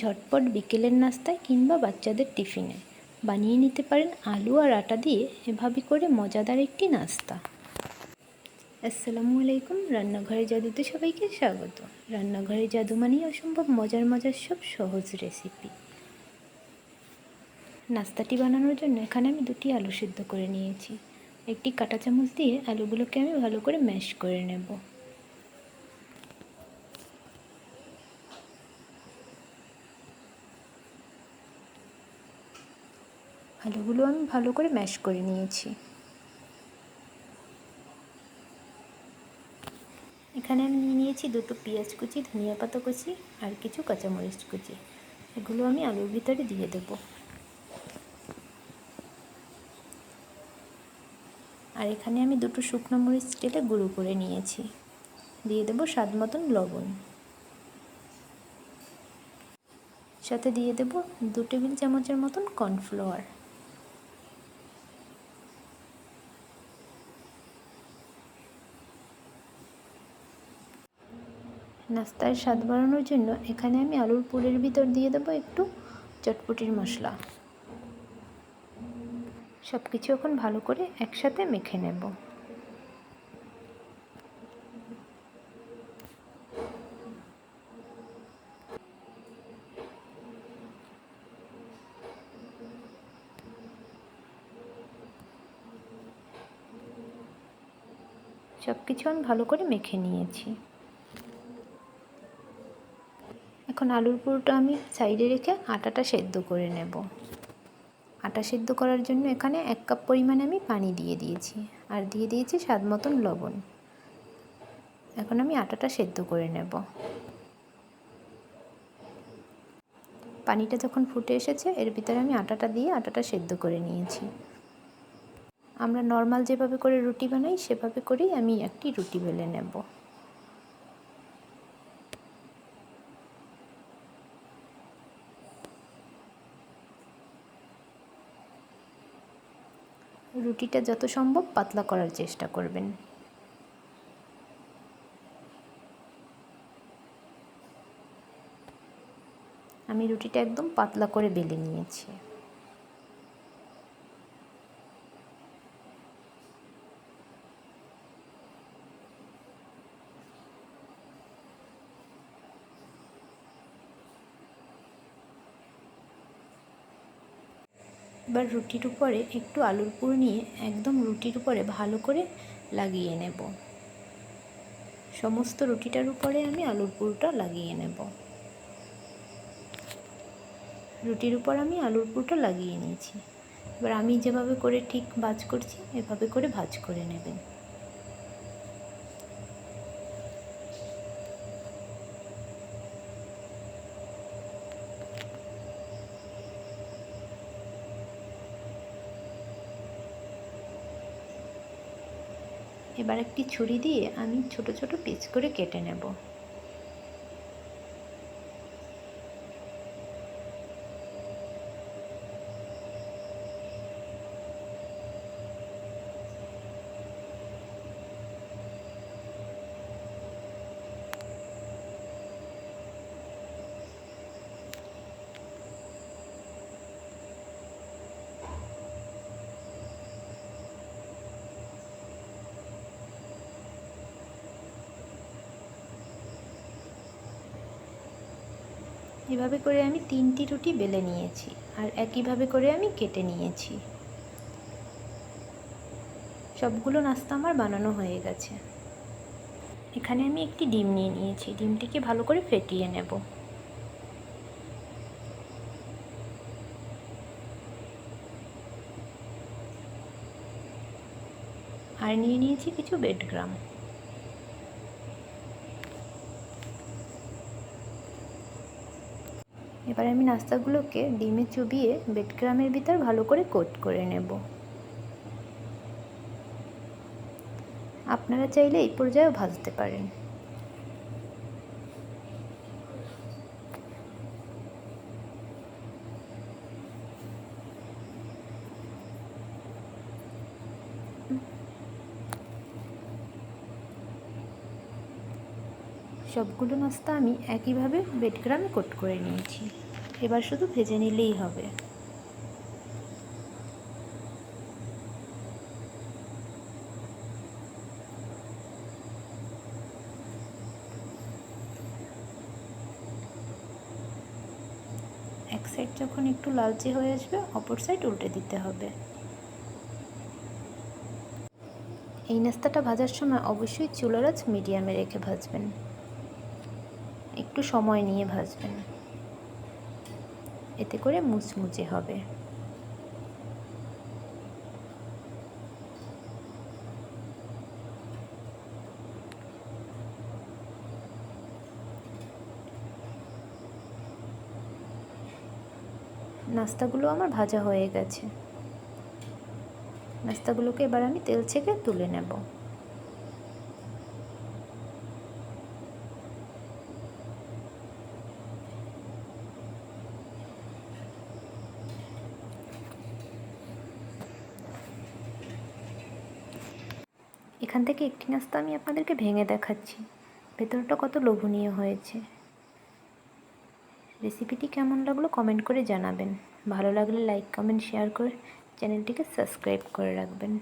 ঝটপট বিকেলের নাস্তায় কিংবা বাচ্চাদের টিফিনে। বানিয়ে নিতে পারেন আলু আর আটা দিয়ে এভাবে করে মজাদার একটি নাস্তা। আসসালামু আলাইকুম রান্নাঘরে জাদুতে সবাইকে স্বাগত। রান্নাঘরে জাদু মানেই অসম্ভব মজার মজার সব সহজ রেসিপি নাস্তাটি বানানোর জন্য এখানে আমি দুটি আলু সিদ্ধ করে নিয়েছি। একটি কাঁটা চামচ দিয়ে আলুগুলোকে আমি ভালো করে ম্যাশ করে নেব। আলুগুলো আমি ভালো করে ম্যাশ করে নিয়েছি। এখানে আমি নিয়ে নিয়েছি দুটো পেঁয়াজ কুচি, ধনিয়া পাতা কুচি আর কিছু কাঁচামরিচ কুচি। এগুলো আমি আলুর ভিতরে দিয়ে দেব। আর এখানে আমি দুটো শুকনো মরিচ টেলে গুঁড়ো করে নিয়েছি। দিয়ে দেবো স্বাদ মতন লবণ। সাথে দিয়ে দেব দু টেবিল চামচের মতন কর্নফ্লাওয়ার। নাস্তার স্বাদ বাড়ানোর জন্য এখানে আমি আলুর পুরের ভিতর দিয়ে দেবো একটু চটপটির মশলা। সব কিছু এখন ভালো করে একসাথে মেখে নেব। সব কিছু আমি ভালো করে মেখে নিয়েছি। এখন আলুর পুরোটা আমি সাইডে রেখে আটাটা সেদ্ধ করে নেব। আটা সেদ্ধ করার জন্য এখানে এক কাপ পরিমাণে আমি পানি দিয়ে দিয়েছি আর দিয়ে দিয়েছি স্বাদ মতন লবণ। এখন আমি আটাটা সেদ্ধ করে নেব। পানিটা যখন ফুটে এসেছে, এর ভিতরে আমি আটাটা দিয়ে আটাটা সেদ্ধ করে নিয়েছি। আমরা নর্মাল যেভাবে করে রুটি বানাই, সেভাবে করেই আমি একটি রুটি বেলে নেব। রুটিটা যত সম্ভব পাতলা করার চেষ্টা করবেন। আমি রুটিটা একদম পাতলা করে বেলে নিয়েছি। এবার রুটির উপরে একটু আলুর পুর নিয়ে একদম রুটির উপরে ভালো করে লাগিয়ে নেব। সমস্ত রুটিটার উপরে আমি আলুর পুরটা লাগিয়ে নেব। রুটির উপর আমি আলুর পুরটা লাগিয়ে নিয়েছি। এবার আমি যেভাবে করে ঠিক ভাজ করছি, এভাবে করে ভাজ করে নেবেন। এবার একটি ছুরি দিয়ে আমি ছোট ছোট পিস করে কেটে নেব। এভাবে করে আমি তিনটি রুটি বেলে নিয়েছি আর একইভাবে করে আমি কেটে নিয়েছি। সবগুলো নাস্তা আমার বানানো হয়ে গেছে। এখানে আমি একটি ডিম নিয়ে নিয়েছি। ডিমটিকে ভালো করে ফেটিয়ে নেব। আর নিয়ে নিয়েছি কিছু বেডগ্রাম এবার আমি নাস্তাগুলোকে ডিমে চুবিয়ে বেডগ্রামের ভিতর ভালো করে কোট করে নেব। আপনারা চাইলে এই পর্যায়েও ভাজতে পারেন। সবগুলো নাস্তা আমি একইভাবে বেডগ্রামে কোট করে নিয়েছি। এবার শুধু ভেজে নিলেই হবে। এক সাইড যখন একটু লালচে হয়ে আসবে, অপর সাইড উল্টে দিতে হবে। এই নাস্তাটা ভাজার সময় অবশ্যই চুলার আঁচ মিডিয়ামে রেখে ভাজবেন। একটু সময় নিয়ে ভাজবেন। এতে করে মুচমুচে হবে। নাস্তাগুলো আমার ভাজা হয়ে গেছে। নাস্তাগুলোকে এবার আমি তেল ছেঁকে তুলে নেব। এখান থেকে একটি নাস্তা আমি আপনাদেরকে ভেঙে দেখাচ্ছি। ভেতরটা কত লোভনীয় হয়েছে। রেসিপিটি কেমন লাগল কমেন্ট করে জানাবেন। ভালো লাগলে লাইক, কমেন্ট, শেয়ার করে চ্যানেলটিকে সাবস্ক্রাইব করে রাখবেন।